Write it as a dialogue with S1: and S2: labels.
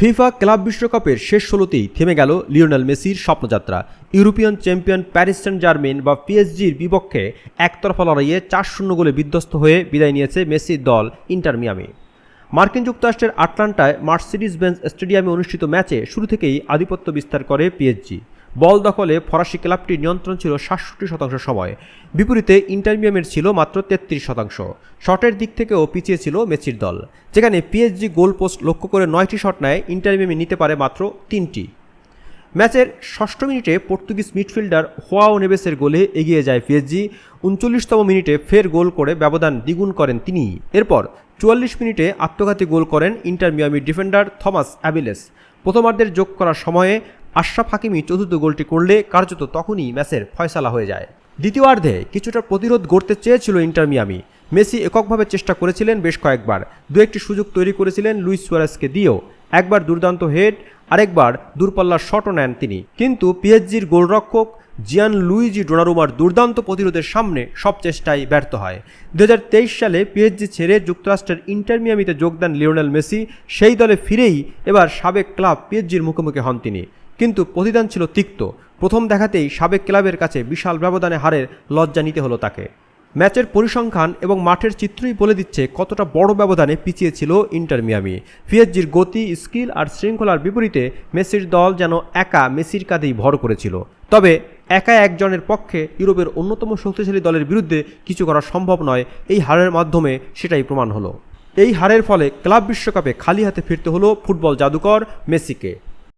S1: FIFA club বিশ্বকাপের শেষ ষোলোতেই থেমে গেল লিওনেল মেসির স্বপ্নযাত্রা। European champion Paris Saint Germain বা পিএসজির বিপক্ষে একতরফা লড়াইয়ে চার শূন্য গোলে বিধ্বস্ত হয়ে বিদায় নিয়েছে মেসির দল ইন্টার মিয়ামি। মার্কিন যুক্তরাষ্ট্রের আটলান্টায় মার্সিডিস বেঞ্চ স্টেডিয়ামে অনুষ্ঠিত ম্যাচে শুরু থেকেই আধিপত্য বিস্তার করে পিএসজি। বল দখলে ফরাসি ক্লাবটির নিয়ন্ত্রণ ছিল সাতষট্টি শতাংশ সময়। বিপরীতে ইন্টারমিয়ামের ছিল মাত্র তেত্রিশ শতাংশ। শটের দিক থেকেও পিছিয়ে ছিল মেসির দল। যেখানে পিএসজি গোল পোস্ট লক্ষ্য করে নয়টি শট নেয় ইন্টারমিয়ামে নিতে পারে মাত্র তিনটি। ম্যাচের ষষ্ঠ মিনিটে পর্তুগিজ মিডফিল্ডার হোয়াও নেবেসের গোলে এগিয়ে যায় পিএসজি। উনচল্লিশতম মিনিটে ফের গোল করে ব্যবধান দ্বিগুণ করেন তিনি। এরপর চুয়াল্লিশ মিনিটে আত্মঘাতী গোল করেন ইন্টার মিয়ামির ডিফেন্ডার থমাস অ্যাবিলেস প্রথমার্ধের যোগ করার সময়ে আশরাফ হাকিমি চতুর্থ গোলটি করলে কার্যত তখনই ম্যাচের ফয়সালা হয়ে যায়। দ্বিতীয়ার্ধে কিছুটা প্রতিরোধ গড়তে চেয়েছিল ইন্টার মিয়ামি। মেসি এককভাবে চেষ্টা করেছিলেন বেশ কয়েকবার। দু একটি সুযোগ তৈরি করেছিলেন লুইস সুয়ারেসকে দিয়েও। একবার দুর্দান্ত হেড, আরেকবার দূরপাল্লার শটও নেন তিনি। কিন্তু পিএসজির গোলরক্ষক জিয়ান লুইজি ডোনারুমার দুর্দান্ত প্রতিরোধের সামনে সব চেষ্টাই ব্যর্থ হয়। দু হাজার তেইশ সালে পিএসজি ছেড়ে যুক্তরাষ্ট্রের ইন্টার মিয়ামিতে যোগদান লিওনেল মেসি, সেই দলে ফিরেই এবার সাবেক ক্লাব পিএসজির মুখোমুখি হন তিনি। কিন্তু প্রতিদান ছিল তিক্ত। প্রথম দেখাতেই সাবেক ক্লাবের কাছে বিশাল ব্যবধানে হারের লজ্জা নিতে হলো তাকে। ম্যাচের পরিসংখ্যান এবং মাঠের চিত্রই বলে দিচ্ছে কতটা বড় ব্যবধানে পিছিয়ে ছিল ইন্টার মিয়ামি। পিএসজির গতি, স্কিল আর শৃঙ্খলার বিপরীতে মেসির দল যেন একা মেসির কাঁধেই ভর করেছিল। তবে একা একজনের পক্ষে ইউরোপের অন্যতম শক্তিশালী দলের বিরুদ্ধে কিছু করা সম্ভব নয়, এই হারের মাধ্যমে সেটাই প্রমাণ হলো। এই হারের ফলে ক্লাব বিশ্বকাপে খালি হাতে ফিরতে হলো ফুটবল জাদুকর মেসিকে।